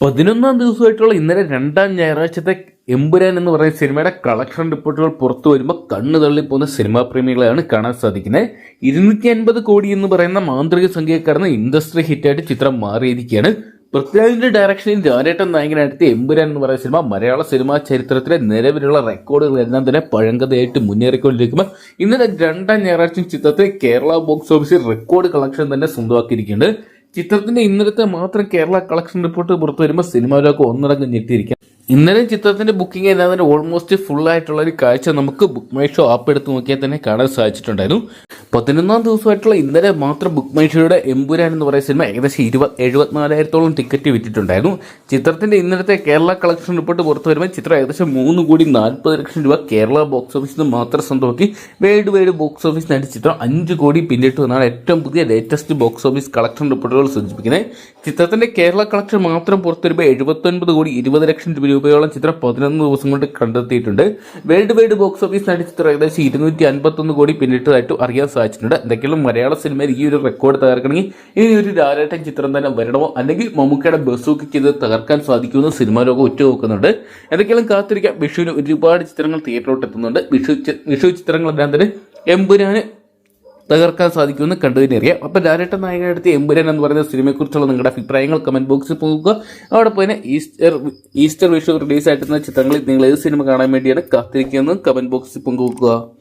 പതിനൊന്നാം ദിവസമായിട്ടുള്ള ഇന്നലെ രണ്ടാം ഞായറാഴ്ചത്തെ എമ്പുരാൻ എന്ന് പറയുന്ന സിനിമയുടെ കളക്ഷൻ റിപ്പോർട്ടുകൾ പുറത്തു വരുമ്പോൾ കണ്ണു തള്ളിപ്പോകുന്ന സിനിമാ പ്രേമികളെയാണ് കാണാൻ സാധിക്കുന്നത്. ഇരുന്നൂറ്റി അൻപത് കോടി എന്ന് പറയുന്ന മാന്ത്രിക സംഖ്യ കടന്ന് ഇൻഡസ്ട്രി ഹിറ്റായിട്ട് ചിത്രം മാറിയിരിക്കുകയാണ്. പൃഥ്വിരാജിന്റെ ഡയറക്ഷനിൽ ജാനേട്ടൻ നായകനായിട്ട് എമ്പുരാൻ എന്ന് പറയുന്ന സിനിമ മലയാള സിനിമാ ചരിത്രത്തിലെ നിലവിലുള്ള റെക്കോർഡുകളെല്ലാം തന്നെ പഴങ്കതയായിട്ട് മുന്നേറിക്കൊണ്ടിരിക്കുമ്പോൾ ഇന്നലെ രണ്ടാം ഞായറാഴ്ച ചിത്രത്തെ കേരള ബോക്സ് ഓഫീസിൽ റെക്കോർഡ് കളക്ഷൻ തന്നെ സ്വന്തമാക്കിയിരിക്കുന്നുണ്ട് ചിത്രത്തിന്റെ ഇന്നലത്തെ മാത്രം കേരള കളക്ഷൻ റിപ്പോർട്ട് പുറത്തു വരുമ്പോൾ സിനിമാ ലോകം ഒന്നടങ്കം ഞെട്ടിയിരിക്കാം ഇന്നലെ ചിത്രത്തിന്റെ ബുക്കിംഗ് തന്നെ ഓൾമോസ്റ്റ് ഫുൾ ആയിട്ടുള്ള ഒരു കാഴ്ച നമുക്ക് ബുക്ക് മൈ ഷോ ആപ്പ് എടുത്ത് നോക്കിയാൽ തന്നെ കാണാൻ സാധിച്ചിട്ടുണ്ടായിരുന്നു. പതിനൊന്നാം ദിവസമായിട്ടുള്ള ഇന്നലെ മാത്രം ബുക്ക് മൈ ഷോയുടെ എമ്പുരാൻ എന്ന് പറയുന്ന സിനിമ ഏകദേശം ഇരുപത് എഴുപത്തിനാലായിരത്തോളം ടിക്കറ്റ് വിറ്റിട്ടുണ്ടായിരുന്നു. ചിത്രത്തിന്റെ ഇന്നലത്തെ കേരള കളക്ഷൻ റിപ്പോർട്ട് പുറത്തു വരുമ്പോൾ ചിത്രം ഏകദേശം മൂന്ന് കോടി നാൽപ്പത് ലക്ഷം രൂപ കേരള ബോക്സ് ഓഫീസിൽ നിന്ന് മാത്രം സ്വന്തമാക്കി. വേൾഡ് വൈഡ് ബോക്സ് ഓഫീസിനായിട്ട് ചിത്രം അഞ്ച് കോടി പിന്നിട്ടു എന്നാണ് ഏറ്റവും പുതിയ ലേറ്റസ്റ്റ് ബോക്സ് ഓഫീസ് കളക്ഷൻ റിപ്പോർട്ടുകൾ സൂചിപ്പിക്കുന്നത്. ചിത്രത്തിന്റെ കേരള കളക്ഷൻ മാത്രം പുറത്തു വരുമ്പോൾ എഴുപത്തൊൻപത് കോടി ഇരുപത് ലക്ഷം രൂപയോളം ചിത്രം പതിനൊന്ന് ദിവസം കൊണ്ട് കണ്ടെത്തിയിട്ടുണ്ട്. വേൾഡ് വൈഡ് ബോക്സ് ഓഫീസ് ഓഫീസിനായിട്ട് ചിത്രം ഏകദേശം ഇരുന്നൂറ്റി അൻപത്തൊന്ന് കോടി പിന്നിട്ടതായിട്ടും അറിയാൻ സാധിച്ചിട്ടുണ്ട്. എന്തെങ്കിലും മലയാള സിനിമയിൽ ഈ ഒരു റെക്കോർഡ് തകർക്കണമെങ്കിൽ ഇനി ഒരു ലാലേട്ടൻ ചിത്രം തന്നെ വരണമോ? അല്ലെങ്കിൽ മമ്മൂക്കയുടെ ബസൂക്ക് ചെയ്ത് തകർക്കാൻ സാധിക്കുമെന്ന് സിനിമാ ലോകം ഉറ്റുനോക്കുന്നുണ്ട് എന്തെങ്കിലും കാത്തിരിക്കാം. വിഷുവിന് ഒരുപാട് ചിത്രങ്ങൾ തിയേറ്ററിലോട്ട് എത്തുന്നുണ്ട്. വിഷു വിഷു ചിത്രങ്ങളെല്ലാം തന്നെ എമ്പുരാന് തകർക്കാൻ സാധിക്കുമെന്ന് കണ്ടുതന്നെറിയാം അപ്പോൾ നായകൻ എടുത്ത് എമ്പുരാൻ എന്ന് പറയുന്ന സിനിമയെക്കുറിച്ചുള്ള നിങ്ങളുടെ അഭിപ്രായങ്ങൾ കമന്റ് ബോക്സിൽ പോകുക അവിടെ പോയി ഈസ്റ്റർ ഈസ്റ്റർ വിഷു റിലീസായിട്ടുന്ന ചിത്രങ്ങളിൽ നിങ്ങൾ ഏത് സിനിമ കാണാൻ വേണ്ടിയാണ് കാത്തിരിക്കുന്നത് കമന്റ് ബോക്സിൽ പങ്കുവെക്കുക.